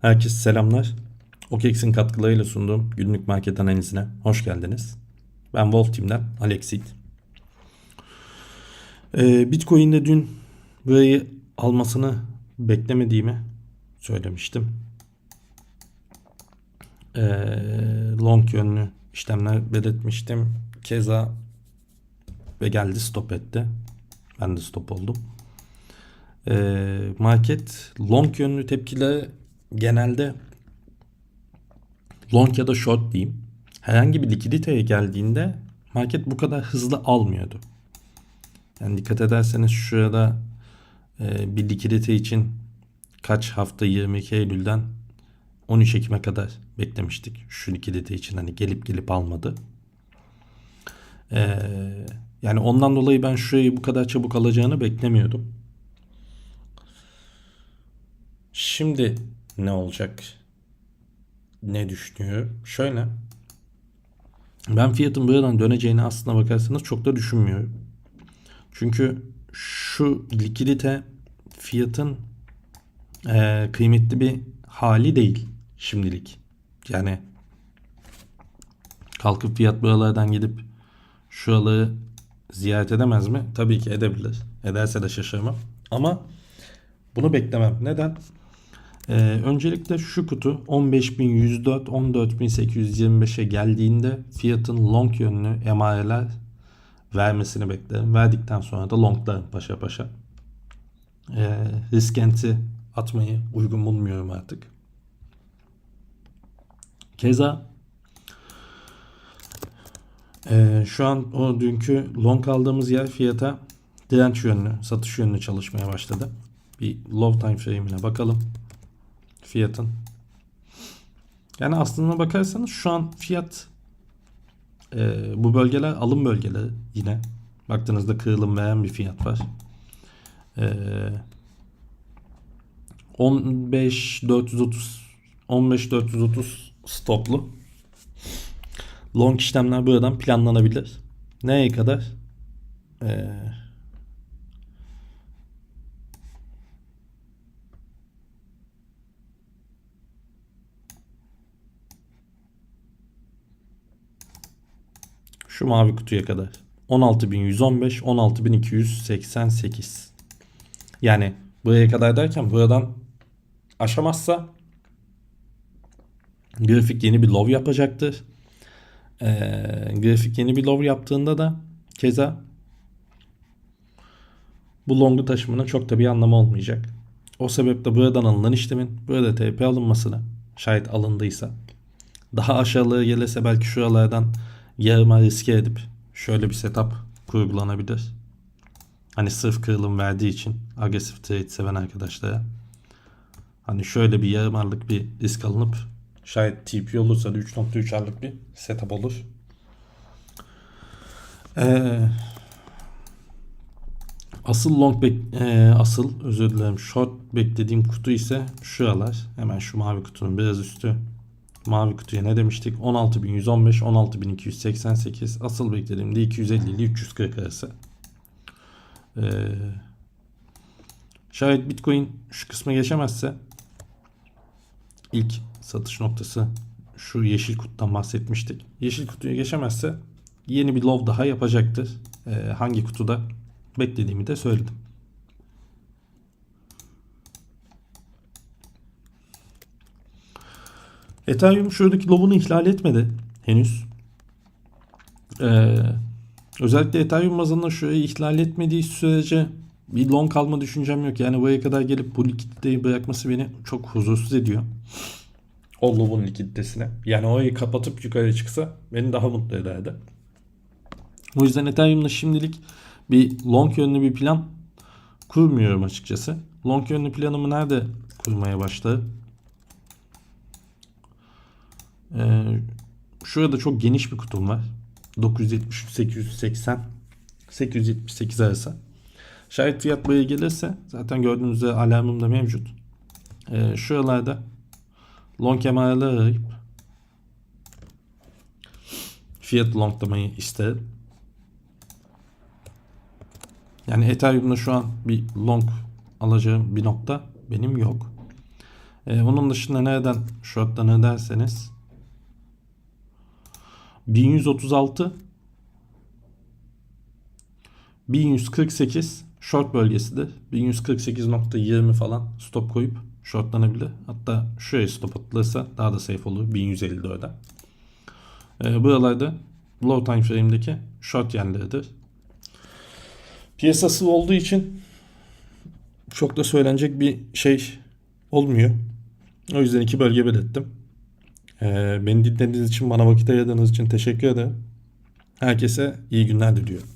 Herkese selamlar. OKEX'in katkılarıyla sunduğum günlük market analizine hoş geldiniz. Ben Wolf Team'den Alexit. Ee, Bitcoin'de dün burayı almasını beklemediğimi söylemiştim. Ee, long yönlü işlemler belirtmiştim. Keza ve geldi stop etti. Ben de stop oldum. Ee, market long yönlü tepkileri genelde long ya da short diyeyim. Herhangi bir likiditeye geldiğinde market bu kadar hızlı almıyordu. Yani dikkat ederseniz şurada e, bir likidite için kaç hafta 22 Eylül'den 13 Ekim'e kadar beklemiştik. Şu likidite için hani gelip gelip almadı. Ee, yani ondan dolayı ben şurayı bu kadar çabuk alacağını beklemiyordum. Şimdi ne olacak? Ne düşünüyorum? Şöyle. Ben fiyatın buradan döneceğini aslına bakarsanız çok da düşünmüyorum. Çünkü şu likidite fiyatın e, kıymetli bir hali değil şimdilik. Yani kalkıp fiyat buralardan gidip şuraları ziyaret edemez mi? Tabii ki edebilir. Ederse de şaşırmam. Ama bunu beklemem. Neden? Ee, öncelikle şu kutu 15.104 14.825'e geldiğinde fiyatın long yönlü emareler vermesini beklerim. Verdikten sonra da longlarım paşa paşa. Ee, riskenti atmayı uygun bulmuyorum artık. Keza e, şu an o dünkü long aldığımız yer fiyata direnç yönlü, satış yönlü çalışmaya başladı. Bir low time frame'ine bakalım fiyatın. Yani aslına bakarsanız şu an fiyat e, bu bölgeler alım bölgeleri yine. Baktığınızda kırılım veren bir fiyat var. E, 15 430 15 430 stoplu. Long işlemler buradan planlanabilir. Neye kadar? Eee Şu mavi kutuya kadar. 16.115, 16.288. Yani buraya kadar derken buradan aşamazsa grafik yeni bir low yapacaktır. Ee, grafik yeni bir low yaptığında da keza bu longu taşımanın çok da bir anlamı olmayacak. O sebeple buradan alınan işlemin burada TP alınmasını şayet alındıysa daha aşağılığa gelirse belki şuralardan yarıma riske edip şöyle bir setup kurgulanabilir. Hani sırf kırılım verdiği için agresif trade seven arkadaşlara. Hani şöyle bir yarım arlık bir risk alınıp şayet TP olursa da 3.3 arlık bir setup olur. Ee, asıl long bek e, asıl özür dilerim short beklediğim kutu ise şuralar. Hemen şu mavi kutunun biraz üstü. Mavi kutuya ne demiştik? 16.115, 16.288. Asıl beklediğim de 250 ile 340 arası. Ee, şayet Bitcoin şu kısma geçemezse ilk satış noktası şu yeşil kutudan bahsetmiştik. Yeşil kutuya geçemezse yeni bir low daha yapacaktır. Ee, hangi kutuda beklediğimi de söyledim. Ethereum şuradaki lobunu ihlal etmedi henüz. Ee, özellikle Ethereum bazında şurayı ihlal etmediği sürece bir long kalma düşüncem yok. Yani buraya kadar gelip bu likiditeyi bırakması beni çok huzursuz ediyor. O lobun likiditesine. Yani orayı kapatıp yukarı çıksa beni daha mutlu ederdi. O yüzden Ethereum'da şimdilik bir long yönlü bir plan kurmuyorum açıkçası. Long yönlü planımı nerede kurmaya başladı? Ee, şurada çok geniş bir kutum var. 973, 880, 878 arası. Şayet fiyat buraya gelirse zaten gördüğünüz üzere alarmım da mevcut. Ee, şuralarda long emareler arayıp fiyat longlamayı isterim. Yani Ethereum'da şu an bir long alacağım bir nokta benim yok. Ee, onun dışında nereden shortlanır derseniz 1136 1148 short bölgesidir. 1148.20 falan stop koyup shortlanabilir. Hatta şuraya stop atılırsa daha da safe olur. 1154'e. Ee, buralarda low time frame'deki short yerleridir. Piyasası olduğu için çok da söylenecek bir şey olmuyor. O yüzden iki bölge belirttim. Ee, beni dinlediğiniz için, bana vakit ayırdığınız için teşekkür ederim. Herkese iyi günler diliyorum.